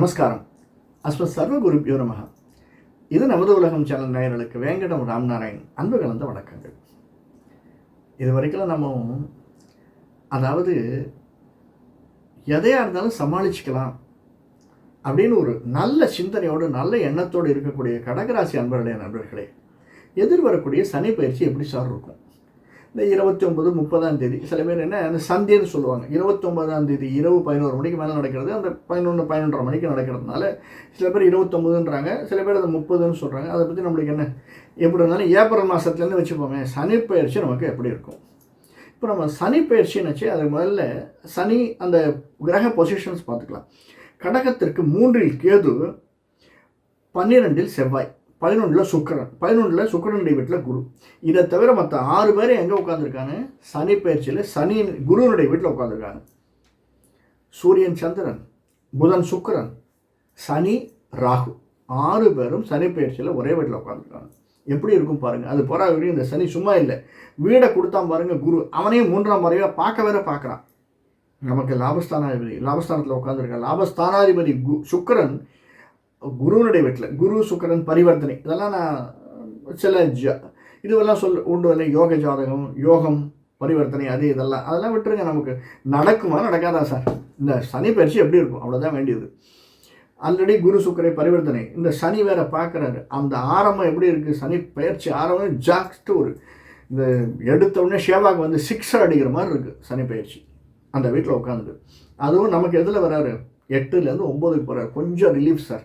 நமஸ்காரம். அஸ்ம சர்வ குருப்பியோ நமக இது நமது உலகம் சேனல் நேயர்களுக்கு வேங்கடம் ராம்நாராயண் அன்பு கலந்த வணக்கங்கள். இது வரைக்கும் நம்ம அதாவது எதையாக இருந்தாலும் சமாளிச்சுக்கலாம் அப்படின்னு ஒரு நல்ல சிந்தனையோடு நல்ல எண்ணத்தோடு இருக்கக்கூடிய கடகராசி அன்பர்களே நண்பர்களே எதிர்வரக்கூடிய சனி பயிற்சி எப்படி சார் இருக்கும்? இந்த இருபத்தி ஒன்பது முப்பதாம் தேதி. சில பேர் என்ன அந்த சந்தேன்னு சொல்லுவாங்க. இருபத்தொன்பதாம் தேதி இரவு பதினோரு மணிக்கு மேலே நடக்கிறது அந்த பதினொன்று பதினொன்றரை மணிக்கு நடக்கிறதுனால சில பேர் இருபத்தொம்பதுன்றாங்க சில பேர் அது முப்பதுன்னு சொல்கிறாங்க அதை பற்றி நம்மளுக்கு என்ன எப்படி இருந்தாலும் ஏப்ரல் மாதத்துலேருந்து வச்சுப்போமே சனிப்பயிற்சி நமக்கு எப்படி இருக்கும்? இப்போ நம்ம சனி பயிற்சின்னு வச்சு அது முதல்ல சனி அந்த கிரக பொசிஷன்ஸ் பார்த்துக்கலாம். கடகத்திற்கு மூன்றில் கேது பன்னிரெண்டில் செவ்வாய். பதினொன்றில் சுக்கரன். பதினொன்றில் சுக்கரனுடைய வீட்டில் குரு. இதை தவிர மற்ற ஆறு பேர் எங்கே உட்காந்துருக்காங்க சனி பயிற்சியில் சனி குருவனுடைய வீட்டில் உட்காந்துருக்காங்க சூரியன் சந்திரன் புதன் சுக்கரன் சனி ராகு. ஆறு பேரும் சனி பயிற்சியில் ஒரே வீட்டில் உட்காந்துருக்காங்க எப்படி இருக்கும் பாருங்கள் அது போகிற வரையும் இந்த சனி சும்மா இல்லை. வீடை கொடுத்தா பாருங்க குரு. அவனையும் மூன்றாம் முறையாக பார்க்க வேற பார்க்குறான். நமக்கு லாபஸ்தானாதிபதி லாபஸ்தானத்தில் உட்காந்துருக்கான் லாபஸ்தானாதிபதி கு சுக்கரன் குருவனுடைய வீட்டில் குரு சுக்கரன் பரிவர்த்தனை இதெல்லாம் நான் சில ஜ இதுவெல்லாம் சொல் உண்டு இல்லை யோக ஜாதகம் யோகம் பரிவர்த்தனை அது இதெல்லாம் அதெல்லாம் விட்டுருங்க நமக்கு. நடக்குமா நடக்காதா சார்? இந்த சனி பயிற்சி எப்படி இருக்கும்? அவ்வளோதான் வேண்டியது. ஆல்ரெடி குரு சுக்கரை பரிவர்த்தனை. இந்த சனி வேற பார்க்குறாரு அந்த ஆரம்பம் எப்படி இருக்குது சனி பயிற்சி ஆரம்பம் ஜாஸ்ட் ஒரு இந்த எடுத்த உடனே ஷேவாக்கு வந்து சிக்ஸர் அடிக்கிற மாதிரி இருக்குது சனி பயிற்சி. அந்த வீட்டில் உட்காந்து அதுவும் நமக்கு எதில் வராரு? எட்டுலேருந்து ஒம்போதுக்கு போகிறார் கொஞ்சம் ரிலீஃப் சார்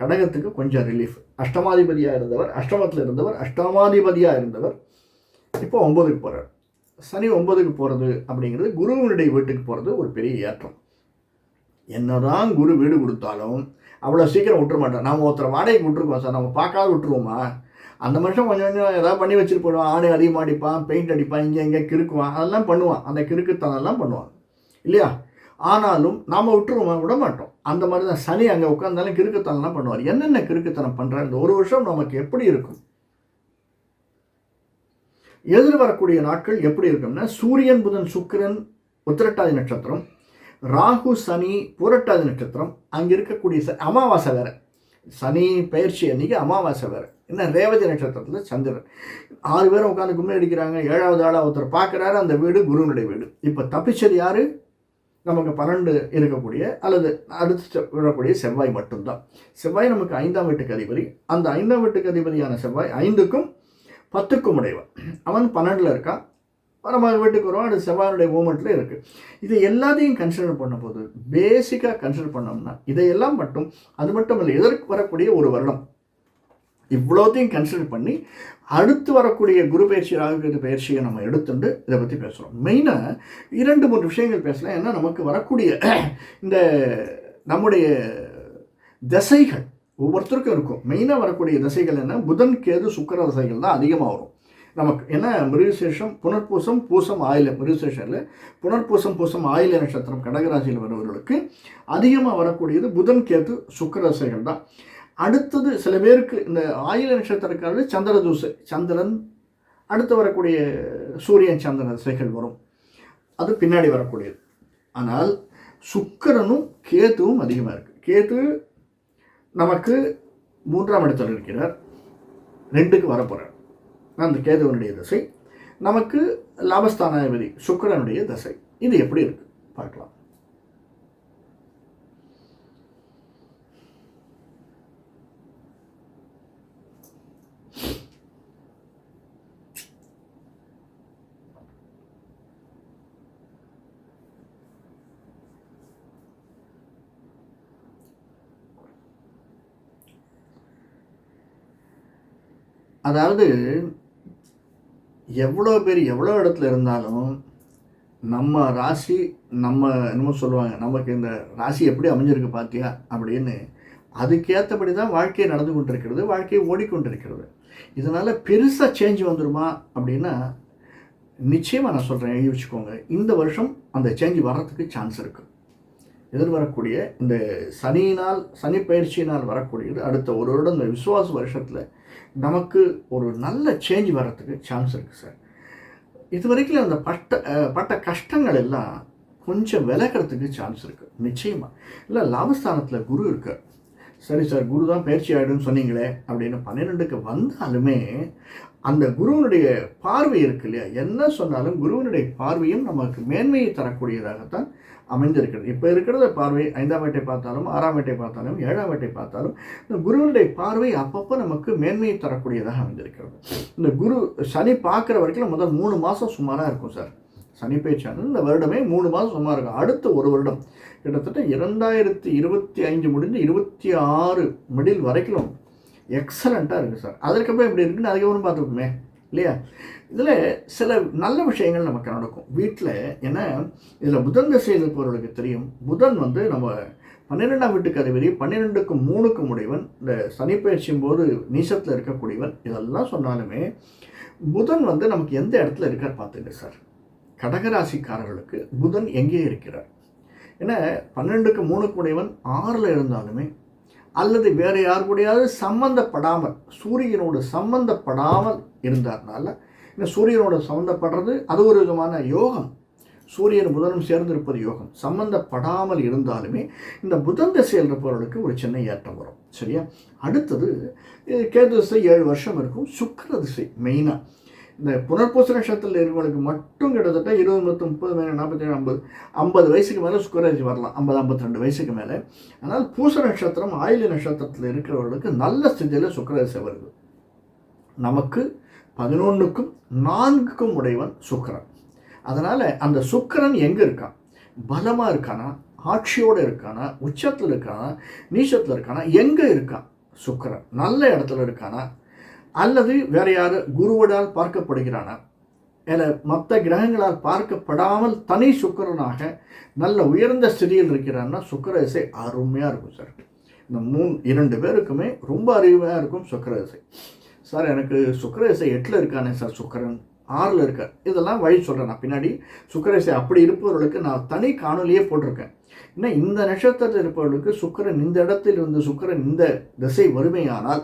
கடகத்துக்கு கொஞ்சம் ரிலீஃப் அஷ்டமாதிபதியாக இருந்தவர் அஷ்டமத்தில் இருந்தவர் அஷ்டமாதிபதியாக இருந்தவர். இப்போ ஒம்பதுக்கு போகிறார் சனி ஒன்பதுக்கு போகிறது அப்படிங்கிறது குருவினுடைய வீட்டுக்கு போகிறது ஒரு பெரிய ஏற்றம். என்னதான் குரு வீடு கொடுத்தாலும் அவ்வளோ சீக்கிரம் விட்டுற மாட்டோம் நம்ம ஒருத்தர் வாடகைக்கு விட்டுருக்கோம் சார். நம்ம பார்க்காத விட்டுருவோமா? அந்த மனுஷன் கொஞ்சம் கொஞ்சம் ஏதாவது பண்ணி வச்சுட்டு போயிடுவான். ஆணை அதிகமாக அடிப்பான் பெயிண்ட் அடிப்பான் இங்கே இங்கே கிறுக்குவான். அதெல்லாம் பண்ணுவான். அந்த கிறுக்குத்தனெல்லாம் பண்ணுவான். இல்லையா? ஆனாலும் நாம் விட்டுருவோமா? விட மாட்டோம் அந்த மாதிரி தான் சனி அங்கே உட்காந்தாலும் கிறுக்குத்தனம்லாம் பண்ணுவார். என்னென்ன கிறுக்குத்தனம் பண்ணுறாரு இந்த ஒரு வருஷம் நமக்கு எப்படி இருக்கும்? எதிர்வரக்கூடிய நாட்கள் எப்படி இருக்கும்னா சூரியன் புதன் சுக்கிரன் உத்திரட்டாதி நட்சத்திரம் ராகு சனி புரட்டாதி நட்சத்திரம் அங்கே இருக்கக்கூடிய ச அமாவாசை வேறு. சனி பயிற்சி அன்றைக்கி அமாவாசை வேறு. என்ன ரேவதி நட்சத்திரத்தில் சந்திரன். ஆறு பேரும் உட்காந்து கும்பல் அடிக்கிறாங்க. ஏழாவது ஆளாக ஒருத்தர் பார்க்குறாரு. அந்த வீடு குருனுடைய வீடு. இப்போ தப்பிச்சது யார்? நமக்கு பன்னெண்டு இருக்கக்கூடிய அல்லது அடுத்து விழக்கூடிய செவ்வாய் மட்டும்தான். செவ்வாய் நமக்கு ஐந்தாம் வீட்டுக்கு அதிபதி. அந்த ஐந்தாம் வீட்டுக்கு அதிபதியான செவ்வாய் ஐந்துக்கும் பத்துக்கும் உடையவன். அவன் பன்னெண்டில் இருக்கான். நம்ம வீட்டுக்கு வருவோம் அது செவ்வாயுடைய மூமெண்ட்டில் இருக்குது இதை எல்லாத்தையும் கன்சிடர் பண்ணும்போது பேசிக்காக கன்சிடர் பண்ணோம்னா இதையெல்லாம் மட்டும் அது மட்டும் இல்லை எதற்கு வரக்கூடிய ஒரு வருடம் இவ்வளோத்தையும் கன்சிடர் பண்ணி அடுத்து வரக்கூடிய குரு பயிற்சி ராகுகேது பயிற்சியை நம்ம எடுத்துட்டு இதை பற்றி பேசுகிறோம் மெயினாக இரண்டு மூன்று விஷயங்கள் பேசலாம் ஏன்னா நமக்கு வரக்கூடிய இந்த நம்முடைய திசைகள் ஒவ்வொருத்தருக்கும் இருக்கும். மெயினாக வரக்கூடிய திசைகள் என்ன? புதன் கேது சுக்கர திசைகள் தான் அதிகமாக வரும். நமக்கு ஏன்னா மிருகசேஷம் புனர்பூசம் பூசம் ஆயில. மிருகசேஷனில் புனர்பூசம் பூசம் ஆயில நட்சத்திரம் கடகராசியில் வருபவர்களுக்கு அதிகமாக வரக்கூடியது புதன் கேது சுக்கர திசைகள் தான். அடுத்தது சில பேருக்கு இந்த ஆயுள நட்சத்திரக்காரர்கள் சந்திர தூசை சந்திரன் அடுத்து வரக்கூடிய சூரியன் சந்திரன் திசைகள் வரும். அது பின்னாடி வரக்கூடியது. ஆனால் சுக்கரனும் கேத்துவும் அதிகமாக இருக்குது கேத்து நமக்கு மூன்றாம் இடத்தில் இருக்கிறார். ரெண்டுக்கு வரப்போகிறார் அந்த கேதுவனுடைய தசை. நமக்கு லாபஸ்தானாதிபதி சுக்கரனுடைய தசை. இது எப்படி இருக்குது பார்க்கலாம். அதாவது எவ்வளோ பேர் எவ்வளோ இடத்துல இருந்தாலும் நம்ம ராசி நம்ம என்னமோ சொல்லுவாங்க நமக்கு இந்த ராசி எப்படி அமைஞ்சிருக்கு பார்த்தியா அப்படின்னு அதுக்கேற்றபடி தான் வாழ்க்கை நடந்து கொண்டிருக்கிறது வாழ்க்கை ஓடிக்கொண்டிருக்கிறது. இதனால் பெருசாக சேஞ்ச் வந்துடுமா அப்படின்னா நிச்சயமாக நான் சொல்கிறேன் எழுதி வச்சுக்கோங்க. இந்த வருஷம் அந்த சேஞ்ச் வர்றதுக்கு சான்ஸ் இருக்குது எதிர்வரக்கூடிய இந்த சனியினால் சனி பயிற்சியினால் வரக்கூடியது அடுத்த ஒரு வருடம் இந்த விசுவாச வருஷத்தில் நமக்கு ஒரு நல்ல சேஞ்ச் வர்றதுக்கு சான்ஸ் இருக்குது சார் இது வரைக்கும் அந்த பட்ட பட்ட கஷ்டங்கள் எல்லாம் கொஞ்சம் விலகிறதுக்கு சான்ஸ் இருக்குது நிச்சயமாக இல்லை லாபஸ்தானத்தில் குரு இருக்கார். சரி சார் குரு தான் பயிற்சி ஆகிடும்னு சொன்னீங்களே அப்படின்னு பன்னிரெண்டுக்கு வந்தாலுமே அந்த குருவனுடைய பார்வை இருக்கு இல்லையா? என்ன சொன்னாலும் குருவனுடைய பார்வையும் நமக்கு மேன்மையை தரக்கூடியதாகத்தான் அமைந்திருக்கிறது. இப்போ இருக்கிறத பார்வை ஐந்தாம் வீட்டை பார்த்தாலும் ஆறாம் வீட்டை பார்த்தாலும் ஏழாம் வீட்டை பார்த்தாலும் இந்த குருவனுடைய பார்வை அப்பப்போ நமக்கு மேன்மையை தரக்கூடியதாக அமைந்திருக்கிறது. இந்த குரு சனி பார்க்குற வரைக்கும் முதல் மூணு மாதம் சுமாராக இருக்கும் சார். சனி பேச்சானது இந்த வருடமே மூணு மாதம் சும்மா இருக்கும். அடுத்த ஒரு வருடம். கிட்டத்தட்ட இரண்டாயிரத்தி இருபத்தி ஐந்து முடிஞ்சு இருபத்தி ஆறு மிடில் வரைக்கும் எக்ஸலண்ட்டாக இருக்குது சார். அதுக்கப்புறம் எப்படி இருக்குன்னு அதுக்கப்புறம் பார்த்துக்கோமே இல்லையா? இதில் சில நல்ல விஷயங்கள் நமக்கு நடக்கும். வீட்டில் ஏன்னா இதில் புதன் திசையில் இருப்பவர்களுக்கு தெரியும். புதன் வந்து நம்ம பன்னிரெண்டாம் வீட்டுக்கு அதிபதி பன்னிரெண்டுக்கும் மூணுக்கும் உடையவன் இந்த சனிப்பயிற்சியும் போது நீசத்தில் இருக்கக்கூடியவன் இதெல்லாம் சொன்னாலுமே புதன் வந்து நமக்கு எந்த இடத்துல இருக்கார் பார்த்துங்க சார். கடகராசிக்காரர்களுக்கு புதன் எங்கே இருக்கிறார்? ஏன்னா பன்னெண்டுக்கு மூணுக்கு உடையவன் ஆறில் இருந்தாலுமே அல்லது வேறு யார் கூடயாவது சம்மந்தப்படாமல் சூரியனோடு சம்மந்தப்படாமல் இருந்தார்னால இந்த சூரியனோட சம்மந்தப்படுறது அது ஒரு விதமான யோகம். சூரியன் புதனும் சேர்ந்திருப்பது யோகம். சம்பந்தப்படாமல் இருந்தாலுமே இந்த புதன் திசையில் இருப்பவர்களுக்கு ஒரு சின்ன ஏற்றம் வரும். சரியா? அடுத்தது கேது திசை ஏழு வருஷம் இருக்கும். சுக்கர திசை மெயினாக இந்த புனர்பூச நட்சத்திரத்தில் இருக்கிறவங்களுக்கு மட்டும் கிட்டத்தட்ட இருபது முப்பத்தி முப்பது மேலே நாற்பத்தேழு ஐம்பது ஐம்பது வயசுக்கு மேலே சுக்கரராசி வரலாம். ஐம்பது ஐம்பத்தி ரெண்டு வயசுக்கு மேலே. ஆனால் பூச நட்சத்திரம் ஆயுள நட்சத்திரத்தில் இருக்கிறவர்களுக்கு நல்ல ஸ்திதியில் சுக்கரராசி வருது நமக்கு பதினொன்றுக்கும் நான்குக்கும் உடையவன் சுக்கரன். அதனால் அந்த சுக்கரன் எங்கே இருக்கான்? பலமாக இருக்கானா? ஆட்சியோடு இருக்கானா? உச்சத்தில் இருக்கானா? நீச்சத்தில் இருக்கானா? எங்கே இருக்கான்? சுக்கரன். நல்ல இடத்துல இருக்கானா? அல்லது வேற யார் குருவடால் பார்க்கப்படுகிறானா. இல்லை மற்ற கிரகங்களால் பார்க்கப்படாமல் தனி சுக்கரனாக நல்ல உயர்ந்த ஸ்திதியில் இருக்கிறான்னா சுக்கரதிசை அருமையாக இருக்கும் சார். இந்த மூணு இரண்டு பேருக்குமே ரொம்ப அருமையாக இருக்கும் சுக்கரதிசை. சார் எனக்கு சுக்கரதிசை எட்டில் இருக்கானே சார் சுக்கரன். ஆறில் இருக்கார். இதெல்லாம் வழி சொல்கிறேன் நான் பின்னாடி சுக்கரதிசை அப்படி இருப்பவர்களுக்கு நான் தனி காணொலியே போட்டிருக்கேன். இன்னும் இந்த நட்சத்திரத்தில் இருப்பவர்களுக்கு சுக்கரன் இந்த இடத்தில் இருந்து சுக்கரன் இந்த திசை வறுமையானால்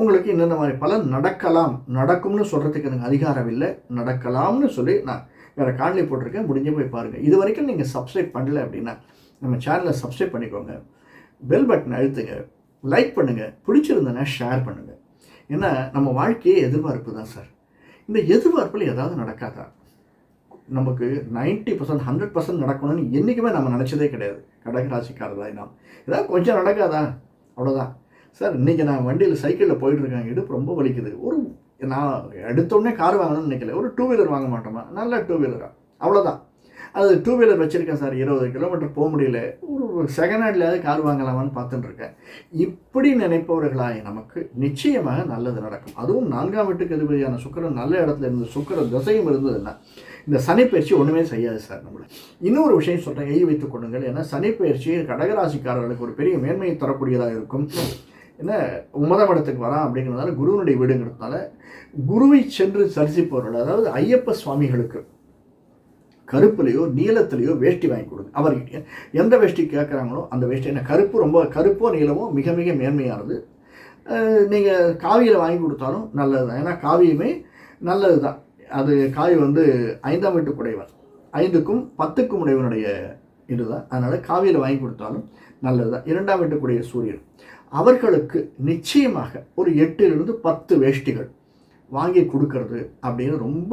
உங்களுக்கு இந்தந்த மாதிரி பலன் நடக்கலாம் நடக்கும்னு சொல்கிறதுக்கு எனக்கு அதிகாரம் இல்லை. நடக்கலாம்னு சொல்லி நான் வேறு காணொலி போட்டிருக்கேன். முடிஞ்சு போய் பாருங்கள் இது வரைக்கும் நீங்கள் சப்ஸ்கிரைப் பண்ணல அப்படின்னா நம்ம சேனலை சப்ஸ்கிரைப் பண்ணிக்கோங்க. பெல் பட்டன் அழுத்துங்க. லைக் பண்ணுங்கள் பிடிச்சிருந்தேன்னா ஷேர் பண்ணுங்கள் ஏன்னா நம்ம வாழ்க்கையே எதிர்பார்ப்பு தான் சார். இந்த எதிர்பார்ப்பில் ஏதாவது நடக்காதா? நமக்கு நைன்ட்டி பர்சன்ட் ஹண்ட்ரட் பர்சன்ட் நடக்கணும்னு என்றைக்குமே நம்ம நினச்சதே கிடையாது. கடகராசிக்காரதாய் நாம் ஏதாவது கொஞ்சம் நடக்காதா? அவ்வளோதான் சார் இன்றைக்கி நான் வண்டியில் சைக்கிளில் போயிட்டுருக்கேன். இடுப்பு ரொம்ப வலிக்குது. ஒரு நான் எடுத்தோடனே கார் வாங்கணும்னு நினைக்கல. ஒரு டூ வீலர் வாங்க மாட்டோமா? நல்ல டூ வீலராக அவ்வளோதான் அது டூ வீலர் வச்சுருக்கேன் சார். இருபது கிலோமீட்டர் போக முடியல. ஒரு செகண்ட் ஹேண்ட்லேயாவது கார் வாங்கலாமான்னு பார்த்துட்டுருக்கேன். இப்படி நினைப்பவர்களாய் நமக்கு நிச்சயமாக நல்லது நடக்கும். அதுவும் நான்காம் வீட்டுக்கு அதிபதியான சுக்கரன் நல்ல இடத்துல இருந்து சுக்கர திசையும் இருந்ததுன்னா இந்த சனிப்பயிற்சி ஒன்றுமே செய்யாது சார் நம்மளை. இன்னொரு விஷயம் சொல்கிறேன் எழுதி வைத்துக் கொள்ளுங்கள். ஏன்னா சனிப்பயிற்சி கடகராசிக்காரர்களுக்கு ஒரு பெரிய மேன்மையை தரக்கூடியதாக இருக்கும். என்ன உமதம் இடத்துக்கு வரான் அப்படிங்கிறதுனால குருவனுடைய வீடுங்கிறதுனால குருவை சென்று தரிசிப்பவர்கள் அதாவது ஐயப்ப சுவாமிகளுக்கு கருப்புலையோ நீளத்திலையோ வேஷ்டி வாங்கி கொடுங்க. அவர் எந்த வேஷ்டி கேட்குறாங்களோ அந்த வேஷ்டி. என்ன கருப்பு ரொம்ப கருப்போ நீளமோ மிக மிக மேன்மையானது. நீங்கள் காவியில் வாங்கி கொடுத்தாலும் நல்லது தான் ஏன்னா காவியுமே நல்லது தான் அது காவி வந்து ஐந்தாம் வீட்டு குடைவன் ஐந்துக்கும் பத்துக்கும் உடையவனுடைய இதுதான் அதனால் காவியில் வாங்கி கொடுத்தாலும் நல்லது தான் இரண்டாம் வீட்டுக்குடைய சூரியன். அவர்களுக்கு நிச்சயமாக ஒரு எட்டிலிருந்து பத்து வேஷ்டிகள் வாங்கி கொடுக்கறது அப்படின்னு ரொம்ப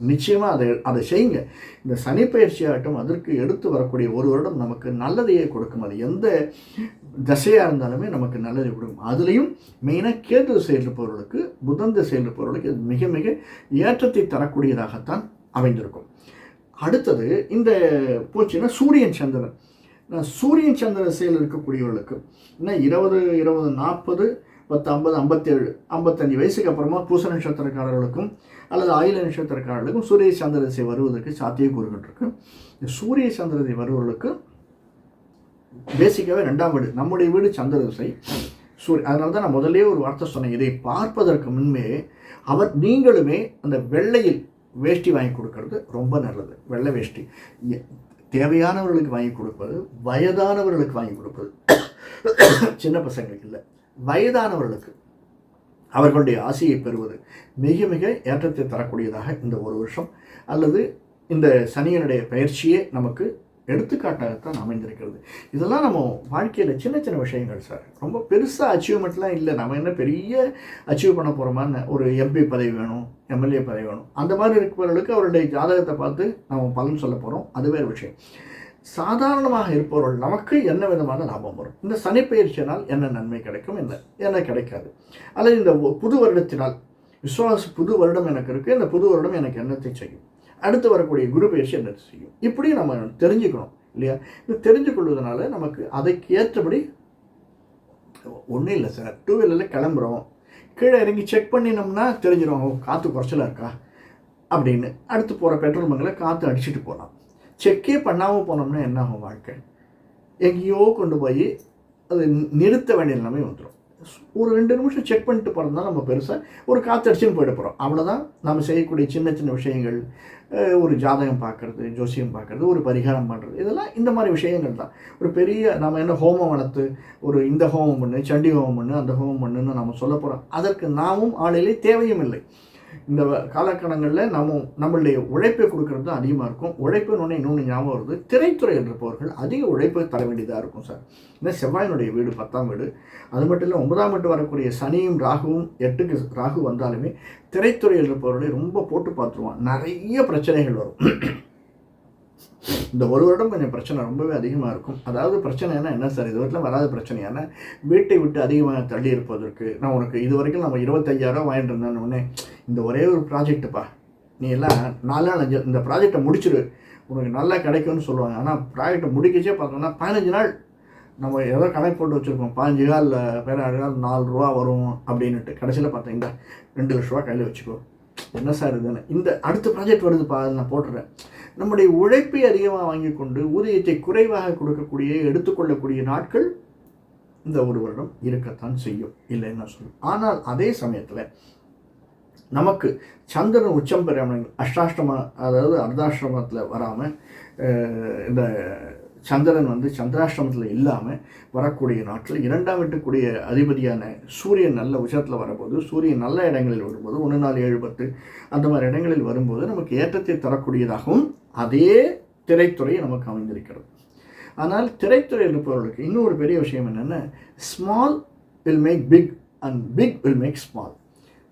நிச்சயமாக அதை அதை செய்யுங்க. இந்த சனி பயிற்சியாகட்டும் அதற்கு எடுத்து வரக்கூடிய ஒரு வருடம் நமக்கு நல்லதையே கொடுக்கும். அது எந்த தசையாக இருந்தாலுமே நமக்கு நல்லதை கொடுக்கும். அதுலேயும் மெயினாக கேது செயல்பவர்களுக்கு இருப்பவர்களுக்கு புதன் திசையில் இருப்பவர்களுக்கு மிக மிக ஏற்றத்தை தரக்கூடியதாகத்தான் அமைந்திருக்கும். அடுத்தது இந்த போச்சுன்னா சூரியன் சந்திரன். சூரியன் சந்திர செயல் இருக்கக்கூடியவர்களுக்கு இன்னும் இருபது இருபது நாற்பது பத்து ஐம்பது ஐம்பத்தேழு ஐம்பத்தஞ்சு வயசுக்கு அப்புறமா பூச நட்சத்திரக்காரர்களுக்கும் அல்லது ஆயுள நட்சத்திரக்காரர்களுக்கும் சூரிய சந்திர திசை வருவதற்கு சாத்தியக்கூறுகள் இருக்கு. இந்த சூரிய சந்திர திசை வருவர்களுக்கு பேசிக்காகவே ரெண்டாம் வீடு நம்முடைய வீடு சந்திர திசை. சூரிய அதனால தான் நான் முதலே ஒரு வார்த்தை சொன்னேன். இதை பார்ப்பதற்கு முன்பே அவர் நீங்களுமே அந்த வெள்ளையில் வேஷ்டி வாங்கி கொடுக்கறது ரொம்ப நல்லது. வெள்ளை வேஷ்டி. தேவையானவர்களுக்கு வாங்கி கொடுப்பது வயதானவர்களுக்கு வாங்கி கொடுப்பது. சின்ன பசங்களுக்கு இல்லை. வயதானவர்களுக்கு அவர்களுடைய ஆசையை பெறுவது மிக மிக ஏற்றத்தை தரக்கூடியதாக இந்த ஒரு வருஷம் அல்லது இந்த சனியனுடைய பயிற்சியே நமக்கு எடுத்துக்காட்டாகத்தான் அமைந்திருக்கிறது இதெல்லாம் நம்ம வாழ்க்கையில் சின்ன சின்ன விஷயங்கள் சார் ரொம்ப பெருசாக அச்சீவ்மெண்ட்லாம் இல்லை. நம்ம என்ன பெரிய அச்சீவ் பண்ண போகிறோமான்னு ஒரு எம்பி பதவி வேணும் எம்எல்ஏ பதவி வேணும். அந்த மாதிரி இருக்கிறவர்களுக்கு அவருடைய ஜாதகத்தை பார்த்து நம்ம பலன் சொல்ல போகிறோம் அது வேறு விஷயம். சாதாரணமாக இருப்பவர்கள் நமக்கு என்ன விதமான லாபம் வரும்? இந்த சனிப்பயிற்சியினால் என்ன நன்மை கிடைக்கும்? என்ன? என்ன கிடைக்காது. அல்லது இந்த புது வருடத்தினால் விஸ்வாச புது வருடம் எனக்கு இருக்குது இந்த புது வருடம் எனக்கு என்னத்தை செய்யும்? அடுத்து வரக்கூடிய குரு பயிற்சி என்ன செய்யும்? இப்படி நம்ம தெரிஞ்சுக்கணும் இல்லையா? இது தெரிஞ்சு கொள்வதனால நமக்கு அதைக்கு ஏற்றபடி ஒன்றும் இல்லை சார். டூ வீலரில் கிளம்புறோம். கீழே இறங்கி செக் பண்ணினோம்னா தெரிஞ்சிடும் காற்று குறைச்சலாக இருக்கா? அப்படின்னு. அடுத்து போகிற பெட்ரோல் பங்கில் காற்று அடிச்சுட்டு போகலாம் செக்கே பண்ணாமல் போனோம்னா என்ன ஆகும் வாழ்க்கை? எங்கேயோ கொண்டு போய் அது நிறுத்த வேண்டிய நிலைமை வந்துடும் ஒரு ரெண்டு நிமிஷம் செக் பண்ணிட்டு போகிறதா நம்ம பெருசாக ஒரு காற்று அடிச்சுன்னு போயிட போகிறோம் அவ்வளோதான் நம்ம செய்யக்கூடிய சின்ன சின்ன விஷயங்கள் ஒரு ஜாதகம் பார்க்குறது ஜோசியம் பார்க்குறது ஒரு பரிகாரம் பண்ணுறது இதெல்லாம் இந்த மாதிரி விஷயங்கள் தான். ஒரு பெரிய நம்ம என்ன ஹோமம் வளர்த்து ஒரு இந்த ஹோமம் பண்ணு சண்டி ஹோமம் பண்ணு அந்த ஹோமம் பண்ணுன்னு நம்ம சொல்ல போகிறோம் அதற்கு நாமும் ஆளிலே தேவையும் இல்லை. இந்த வ- நம்ம நம்மளுடைய உழைப்பை கொடுக்கறது தான் அதிகமாக இருக்கும். உழைப்புன்னு இன்னொன்று ஞாபகம் வருது. திரைத்துறையில் இருப்பவர்கள் அதிக உழைப்பை தர வேண்டியதாக இருக்கும் சார். ஏன்னா செவ்வாயினுடைய வீடு பத்தாம் வீடு. அது மட்டும் இல்லை ஒன்பதாம் வீட்டு வரக்கூடிய சனியும் ராகுவும் எட்டுக்கு ராகு வந்தாலுமே திரைத்துறையில் இருப்பவர்களை ரொம்ப போட்டு பார்த்துருவான் நிறைய பிரச்சனைகள் வரும். இந்த ஒரு வருடம் கொஞ்சம் பிரச்சனை ரொம்பவே அதிகமாக இருக்கும். அதாவது பிரச்சனைனா என்ன சார்? இது வரைக்கும் வராத பிரச்சனையான வீட்டை விட்டு அதிகமாக தள்ளி இருப்பதற்கு நான் உனக்கு இது வரைக்கும் நம்ம இருபத்தையாயிரம் வாங்கிட்டு இருந்தோன்னே உடனே இந்த ஒரே ஒரு ப்ராஜெக்ட்டுப்பா நீ எல்லாம் நாலு நாள் அஞ்சு இந்த ப்ராஜெக்டை முடிச்சிடு உனக்கு நல்லா கிடைக்கும்னு சொல்லுவாங்க. ஆனால் ப்ராஜெக்டை முடிக்கச்சே பார்த்தோம்னா பதினஞ்சு நாள் நம்ம ஏதோ கணக்கு போட்டு வச்சுருக்கோம். பதினஞ்சு நாள் பதினாறு நாள் நாலு ரூபா வரும் அப்படின்னுட்டு கடைசியில் பார்த்தேன் ரெண்டு லட்ச ரூபா கையில் வச்சுக்கோ. என்ன சார் இதுன்னு. இந்த அடுத்த ப்ராஜெக்ட் வருதுப்பா அதை நான் போட்டுறேன். நம்முடைய உழைப்பை அதிகமாக வாங்கி கொண்டு ஊதியத்தை குறைவாக கொடுக்கக்கூடிய எடுத்துக்கொள்ளக்கூடிய நாட்கள் இந்த ஒரு வருடம் இருக்கத்தான் செய்யும் இல்லைன்னு நான் சொல்லுவேன் ஆனால் அதே சமயத்தில் நமக்கு சந்திரன் உச்சம் பெறாமல் அஷ்டாஷ்டம அதாவது அர்த்தாஷ்டமத்தில் வராமல் இந்த சந்திரன் வந்து சந்திராஷ்டமத்தில் இல்லாமல் வரக்கூடிய நாட்கள் இரண்டாம் வீட்டுக்குரிய அதிபதியான சூரியன் நல்ல உச்சத்தில் வரும்போது சூரியன் நல்ல இடங்களில் வரும்போது ஒன்று நாலு ஏழு பத்து அந்த மாதிரி இடங்களில் வரும்போது நமக்கு ஏற்றத்தை தரக்கூடியதாகவும் அதே திரைத்துறை நமக்கு அமைந்திருக்கிறது. ஆனால் திரைத்துறையில் இருப்பவர்களுக்கு இன்னொரு பெரிய விஷயம் என்னென்னா small will make big and big will make small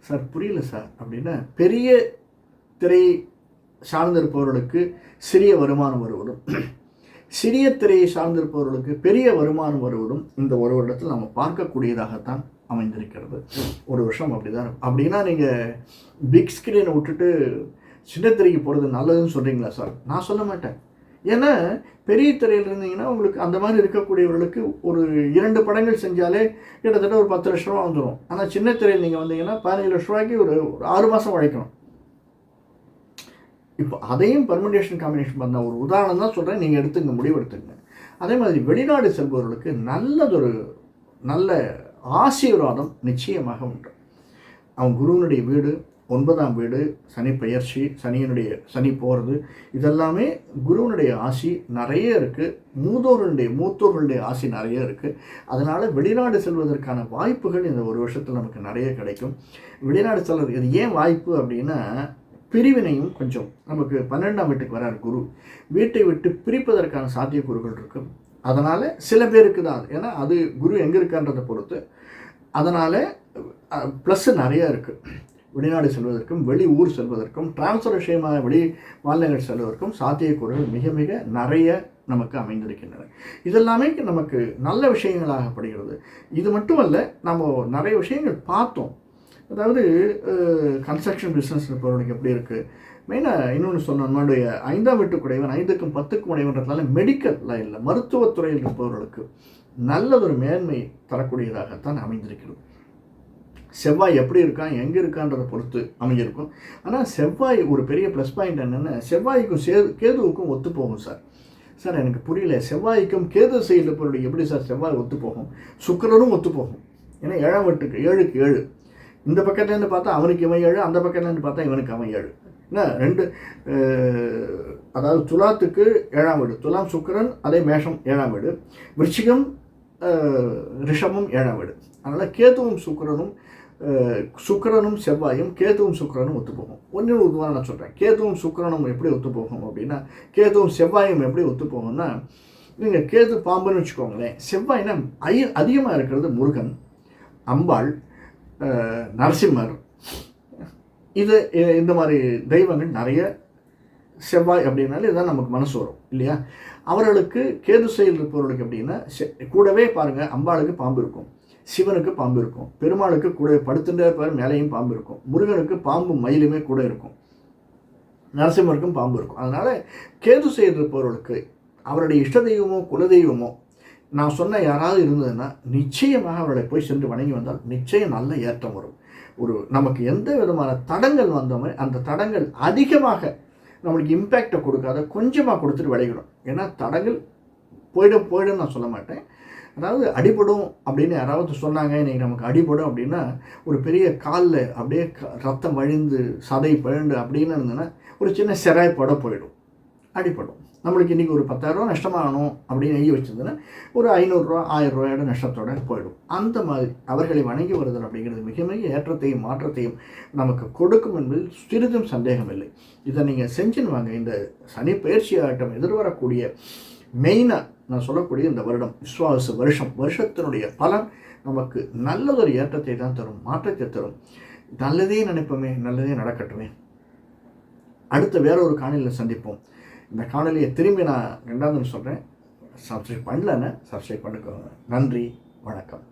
sir புரியல சார். அப்படின்னா பெரிய திரை சார்ந்திருப்பவர்களுக்கு சிறிய வருமானம் வருவதும் சிறிய திரையை சார்ந்திருப்பவர்களுக்கு பெரிய வருமானம் வருவதும் இந்த ஒரு வருடத்தில் நம்ம பார்க்கக்கூடியதாகத்தான் அமைந்திருக்கிறது. ஒரு வருஷம் அப்படிதான் அப்படின்னா நீங்கள் பிக் ஸ்க்ரீனை விட்டுட்டு சின்ன திரைக்கு போகிறது நல்லதுன்னு சொல்கிறீங்களா சார்? நான் சொல்ல மாட்டேன். ஏன்னா பெரிய திரையில் இருந்தீங்கன்னா உங்களுக்கு அந்த மாதிரி இருக்கக்கூடியவர்களுக்கு ஒரு இரண்டு படங்கள் செஞ்சாலே கிட்டத்தட்ட ஒரு பத்து லட்ச ரூபா வந்துடும் ஆனால் சின்ன திரையில் நீங்கள் வந்தீங்கன்னா பதினஞ்சு லட்ச ரூபாய்க்கு ஒரு ஒரு ஆறு மாதம் உழைக்கணும். இப்போ அதையும் பர்முடேஷன் காம்பினேஷன் பண்ண ஒரு உதாரணம் தான் சொல்கிறேன் நீங்கள் எடுத்துங்க முடிவு எடுத்துங்க அதே மாதிரி வெளிநாடு செல்பவர்களுக்கு நல்லதொரு நல்ல ஆசீர்வாதம் நிச்சயமாக உண்டு. அவன் குருவனுடைய வீடு ஒன்பதாம் வீடு சனி பெயர்ச்சி சனியனுடைய சனி போகிறது இதெல்லாமே குருவனுடைய ஆசி நிறைய இருக்குது மூதோர்களுடைய மூத்தோர்களுடைய ஆசி நிறைய இருக்குது அதனால் வெளிநாடு செல்வதற்கான வாய்ப்புகள் இந்த ஒரு வருஷத்தில் நமக்கு நிறைய கிடைக்கும். வெளிநாடு செல்வது இது ஏன் வாய்ப்பு அப்படின்னா பிரிவினையும் கொஞ்சம். நமக்கு பன்னெண்டாம் வீட்டுக்கு வரார் குரு. வீட்டை விட்டு பிரிப்பதற்கான சாத்தியக்கூறுகள் இருக்கும். அதனால் சில பேருக்கு தான். ஏன்னா அது குரு எங்கே இருக்கான்றதை பொறுத்து. அதனால் ப்ளஸ்ஸு நிறையா இருக்குது வெளிநாடு செல்வதற்கும் வெளி ஊர் செல்வதற்கும் டிரான்ஸ்ஃபர் விஷயமாக வெளி மாநிலங்கள் செல்வதற்கும் சாத்தியக்கூறுகள் மிக மிக நிறைய நமக்கு அமைந்திருக்கின்றன. இதெல்லாமே நமக்கு நல்ல விஷயங்களாகப்படுகிறது இது மட்டுமல்ல நம்ம நிறைய விஷயங்கள் பார்த்தோம். அதாவது கன்ஸ்ட்ரக்ஷன் பிஸ்னஸ் பொருளுக்கு எப்படி இருக்குது மெயினாக இன்னொன்று சொன்ன நம்மளுடைய ஐந்தாம் வீட்டுக்குடையவன் ஐந்துக்கும் பத்துக்கும் உடையவன்றதுனால மெடிக்கல் லைனில் மருத்துவத்துறையில் இருப்பவர்களுக்கு நல்லதொரு மேன்மை தரக்கூடியதாகத்தான் அமைந்திருக்கிறது. செவ்வாய் எப்படி இருக்கான் எங்கே இருக்கான்றதை பொறுத்து அமைஞ்சிருக்கும். ஆனால் செவ்வாய் ஒரு பெரிய ப்ளஸ் பாயிண்ட் என்னென்னா செவ்வாய்க்கும் சே கேதுவுக்கும் ஒத்து போகும் சார். சார் எனக்கு புரியல செவ்வாய்க்கும் கேது செயல் பொருள் எப்படி சார் செவ்வாய் ஒத்து போகும்? சுக்கரனும் ஒத்து போகும். ஏன்னா ஏழாம் வீட்டுக்கு ஏழுக்கு ஏழு. இந்த பக்கத்துலேருந்து பார்த்தா அவனுக்கு இவன் ஏழு அந்த பக்கத்துலேருந்து பார்த்தா இவனுக்கு அவன் ஏழு. என்ன? ரெண்டு அதாவது துலாத்துக்கு ஏழாம் வீடு. துலாம் சுக்கரன் அதே மேஷம் ஏழாம் வீடு. விருச்சிகம் ரிஷமும் ஏழாம் வீடு. அதனால் கேதுவும் சுக்கிரனும் சுக்கரனும் சுக்கிரனும் செவ்வாயும் கேதுவும் சுக்கிரனும் ஒத்துப்போகும். ஒன்று உதாரணம் நான் சொல்கிறேன் கேதுவும் சுக்கிரனும் எப்படி ஒத்துப்போகும் அப்படின்னா கேதுவும் செவ்வாயும் எப்படி ஒத்துப்போகும்னா நீங்கள் கேது பாம்புன்னு வச்சுக்கோங்களேன். செவ்வாய்னா அதிகமாக இருக்கிறது முருகன் அம்பாள் நரசிம்மர். இது இந்த மாதிரி தெய்வங்கள் நிறைய செவ்வாய் அப்படின்னாலே இதுதான் நமக்கு மனசு வரும் இல்லையா? அவர்களுக்கு கேது செயல் இருப்பவர்களுக்கு அப்படின்னா செ- கூடவே பாருங்கள் அம்பாளுக்கு பாம்பு இருக்கும் சிவனுக்கு பாம்பு இருக்கும் பெருமாளுக்கு கூட படுத்துட்டே இருப்பார் மேலேயும் பாம்பு இருக்கும் முருகனுக்கு பாம்பு மயிலுமே கூட இருக்கும் நரசிம்மருக்கும் பாம்பு இருக்கும். அதனால் கேது செய்திருப்பவர்களுக்கு அவருடைய இஷ்ட தெய்வமோ குலதெய்வமோ நான் சொன்ன யாராவது இருந்ததுன்னா நிச்சயமாக அவர்களை போய் சென்று வணங்கி வந்தால் நிச்சயம் நல்ல ஏற்றம் வரும். ஒரு நமக்கு எந்த விதமான தடங்கள் வந்தோமே அந்த தடங்கள் அதிகமாக நம்மளுக்கு இம்பேக்டை கொடுக்காத கொஞ்சமாக கொடுத்துட்டு விளையிடும் ஏன்னா தடங்கள் போயிடும் போயிடும் நான் சொல்ல மாட்டேன். அதாவது அடிபடும் அப்படின்னு யாராவது சொன்னாங்க இன்னைக்கு நமக்கு அடிபடும் அப்படின்னா ஒரு பெரிய காலில் அப்படியே க- ரத்தம் வழிந்து சதை பழண்டு அப்படின்னு இருந்ததுன்னா ஒரு சின்ன சிராய் போயிடும். அடிபடும். நம்மளுக்கு இன்றைக்கி ஒரு பத்தாயிரரூவா நஷ்டமாகணும் அப்படின்னு எழுதி வச்சிருந்ததுன்னா ஒரு ஐநூறுரூவா ஆயிரம் ரூபாயோட நஷ்டத்தோட போயிடும். அந்த மாதிரி அவர்களை வணங்கி வருதல் அப்படிங்கிறது மிக மிக ஏற்றத்தையும் மாற்றத்தையும் நமக்கு கொடுக்கும் என்பதில் சிறிதும் சந்தேகம் இல்லை இதை நீங்கள் செஞ்சுன்னு வாங்க. இந்த சனி பயிற்சி ஆட்டம் எதிர்வரக்கூடிய மெயினாக நான் சொல்லக்கூடிய இந்த வருடம் விஸ்வாச வருஷம் வருஷத்தினுடைய பலன் நமக்கு நல்லதொரு ஏற்றத்தை தான் தரும் மாற்றத்தை தரும். நல்லதே நினைப்போமே நல்லதே நடக்கட்டுமே. அடுத்த வேற ஒரு காணொலியில் சந்திப்போம். இந்த காணொலியை திரும்பி நான் ரெண்டாவது சொல்கிறேன் சப்ஸ்கிரைப் பண்ணலன்னு சப்ஸ்கிரைப் பண்ணிக்கோங்க. நன்றி வணக்கம்.